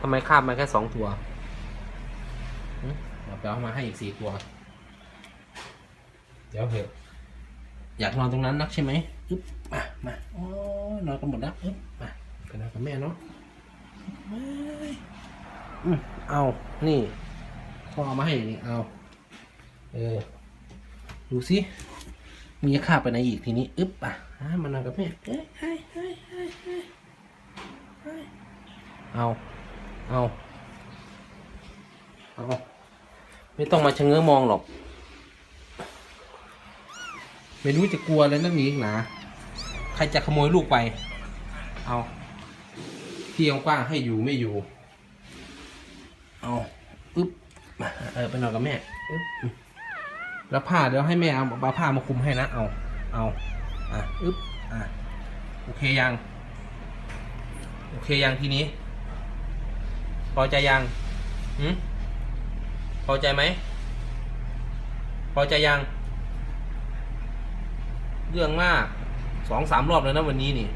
ทำไมคาบมาแค่สองตัวเอาไปเอามาให้อีกสี่ตัว เดี๋ยวเถอะอยากนอนตรงนั้นนักใช่ไหมอึ๊บมามาอ้ยนอนกันหมดแล้วอึ๊บมาไปนอนกับแม่เนาะเฮ้ยอืมเอานี่พ่อเอามาให้นี่เอา เออ ดูสิมีค่าบไปไหนอีกทีนี้อึ๊บอะมานอนกับแม่เฮ้ยเฮ้ยเฮ้ยเฮ้ยเฮ้ยเอา เอาเอาไม่ต้องมาชะเง้อมองหรอก ไม่รู้จะกลัวอะไรนั่นนี่หนาใครจะขโมยลูกไป เอาที่กว้างให้อยู่ไม่อยู่ เอาอึ๊บมาเออไปนอนกับแม่อึ๊บแล้วผ้าเดี๋ยวให้แม่เอาเอาผ้ามาคลุมให้นะ เอา เอา อะ อึ๊บ อะ โอเคยัง โอเคยังทีนี้ พอใจยังหืมพอใจไหม พอใจยัง เรื่องมากสองสามรอบแล้วนะวันนี้นี่